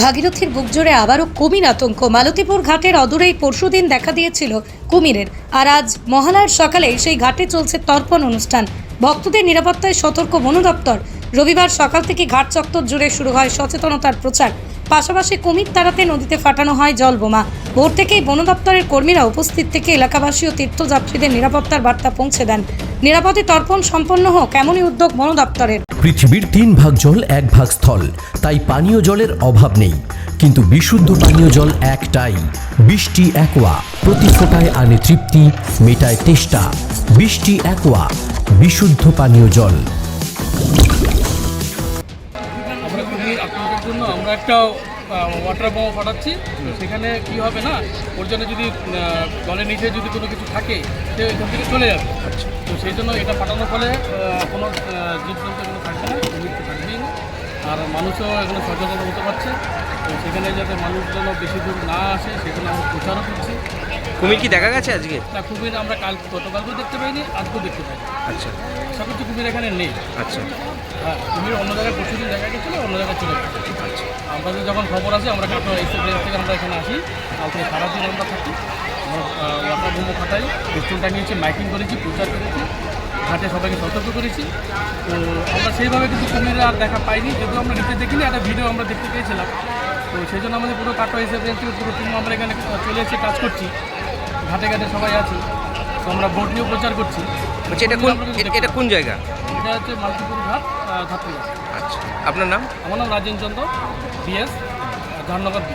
ভাগীরথীর বুক জুড়ে আবারও কুমির আতঙ্ক। মালতীপুর ঘাটের অদূরেই পরশুদিন দেখা দিয়েছিল কুমিরের। আর আজ মহালয়ার সকালে সেই ঘাটে চলছে তর্পণ অনুষ্ঠান। ভক্তদের নিরাপত্তায় সতর্ক বন দপ্তর। রবিবার সকাল থেকে ঘাট চত্বর জুড়ে শুরু হয় সচেতনতার প্রচার। পাশাপাশি কুমির তাড়াতে নদীতে ফাটানো হয় জল বোমা। ভোর থেকেই বন দপ্তরের কর্মীরা উপস্থিত থেকে এলাকাবাসী ও তীর্থযাত্রীদের নিরাপত্তার বার্তা পৌঁছে দেন। নিরাপদে তর্পণ সম্পন্ন হোক এমনই উদ্যোগ বন দপ্তরের পৃথিবীর তিন ভাগ জল এক ভাগ স্থল। তাই পানীয় জলের অভাব নেই। কিন্তু বিশুদ্ধ পানীয় জল একটাই। বৃষ্টি একোয়া। প্রতি ফোটায় আনে তৃপ্তি মেটায় তেষ্টা। বৃষ্টি একোয়া। বিশুদ্ধ পানীয় জল। আমরা একটা ওয়াটার বোমা ফাটাচ্ছি। সেখানে কি হবে না ওর জন্য যদি জলের নিচে যদি কোনো কিছু থাকে সে ওইখান থেকে চলে যাবে। তো সেই জন্য এটা ফাটানোর ফলে কোনো জীবজন্তু এখানে থাকবে না মৃত্যু থাকবেই না। আর মানুষও এখানে সচেতন হতে পারছে। তো সেখানে যাতে মানুষ যেন বেশি দূর না আসে সেখানে আমরা প্রচারও করছি। কুমির কি দেখা গেছে আজকে? না কুমির আমরা কাল গতকালকেও দেখতে পাইনি আজকেও দেখতে পাইনি। আচ্ছা। আশা করছি কুমির এখানে নেই। আচ্ছা। হ্যাঁ কুমির অন্য জায়গায় প্রচুর দেখা গেছিল অন্য জায়গায় চলে গেছে। আচ্ছা। আমাদের যখন খবর আসে আমরা কিন্তু এসে প্লেস থেকে আমরা এখানে আসি। কালকে সারাদিন আমরা থাকি। আমরা ওয়াটার বোমো খাটাই পিস্টুল টাঙিয়েছি মাইকিং করেছি প্রচার করেছি। ঘাটে সবাইকে সতর্ক করেছি। তো আমরা সেইভাবে কিন্তু কুমির আর দেখা পাইনি। যদিও আমরা নিচে দেখিনি একটা ভিডিও আমরা দেখতে পেয়েছিলাম। তো সেই জন্য আমাদের পুরো কাটো হিসেবে পুরো টিম আমরা এখানে চলে এসে কাজ করছি। ঘাটে ঘাটে সবাই আছি। তো আমরা ভোট নিয়েও প্রচার করছি। বলছি এটা কোন এটা কোন জায়গা? এটা হচ্ছে মালকিপুর ঘাট ঘাটপুর আচ্ছা আপনার নাম? আমার নাম রাজেন চন্দ্র বিএস ধাননগর বি।